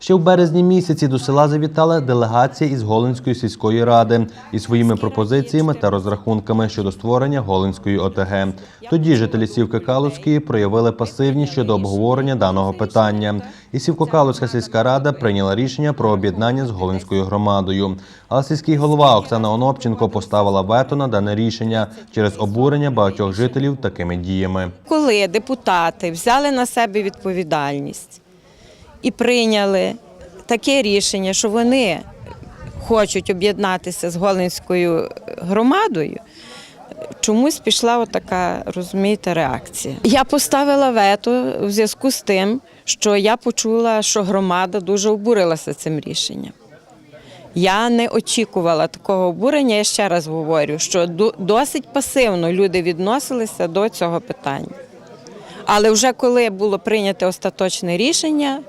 Ще в березні місяці до села завітала делегація із Голинської сільської ради із своїми пропозиціями та розрахунками щодо створення Голинської ОТГ. Тоді жителі Сівки Калуської проявили пасивність щодо обговорення даного питання. І Сівко-Калуська сільська рада прийняла рішення про об'єднання з Голинською громадою. Але сільський голова Оксана Онопченко поставила вето на дане рішення через обурення багатьох жителів такими діями. Коли депутати взяли на себе відповідальність і прийняли таке рішення, що вони хочуть об'єднатися з Голинською громадою, чомусь пішла отака, розумієте, реакція. Я поставила вето в зв'язку з тим, що я почула, що громада дуже обурилася цим рішенням. Я не очікувала такого обурення. Я ще раз говорю, що до- досить пасивно люди відносилися до цього питання. Але вже коли було прийнято остаточне рішення,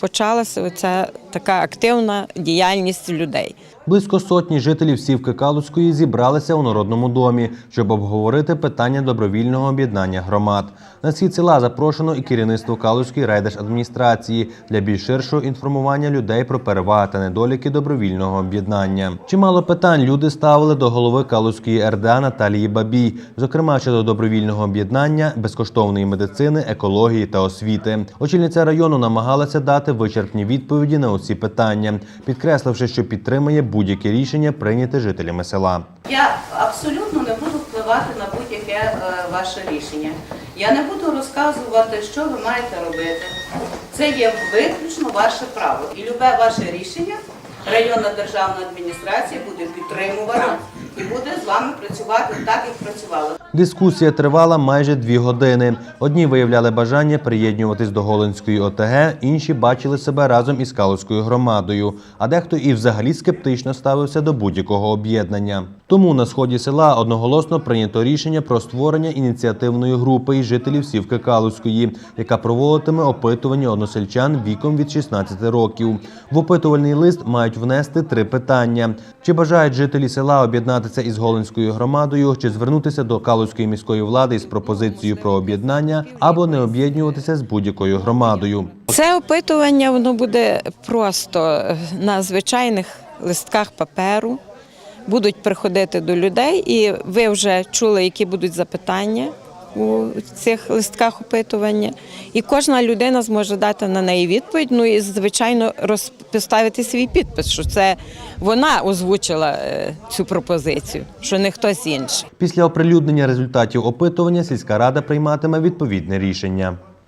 почалася оця така активна діяльність людей. Близько сотні жителів Сівки Калуської зібралися у Народному домі, щоб обговорити питання добровільного об'єднання громад. На схід села запрошено і керівництво Калуської райдержадміністрації для більш ширшого інформування людей про переваги та недоліки добровільного об'єднання. Чимало питань люди ставили до голови Калуської РДА Наталії Бабій, зокрема щодо добровільного об'єднання, безкоштовної медицини, екології та освіти. Очільниця району намагалася дати вичерпні відповіді на усі питання, підкресливши, що підтримує будь-яке рішення прийняте жителями села. Я абсолютно не буду впливати на будь-яке е, ваше рішення. Я не буду розказувати, що ви маєте робити. Це є виключно ваше право. І любе ваше рішення районна державна адміністрація буде підтримувати і буде вами працювати так, як працювала. Дискусія тривала майже дві години. Одні виявляли бажання приєднуватись до Голинської ОТГ, інші бачили себе разом із Калуською громадою, а дехто і взагалі скептично ставився до будь-якого об'єднання. Тому на сході села одноголосно прийнято рішення про створення ініціативної групи із жителів Сівки Калуської, яка проводитиме опитування односельчан віком від 16 років. В опитувальний лист мають внести три питання: чи бажають жителі села об'єднатися із Голинською громадою, чи звернутися до Калуської міської влади із пропозицією про об'єднання, або не об'єднуватися з будь-якою громадою. Це опитування воно буде просто е, на звичайних листках паперу. Будуть приходити до людей, і ви вже чули, які будуть запитання у цих листках опитування. І кожна людина зможе дати на неї відповідь. Ну і звичайно розпоставити свій підпис, що це вона озвучила е, цю пропозицію, що не хтось інший. Після оприлюднення результатів опитування сільська рада прийматиме відповідне рішення.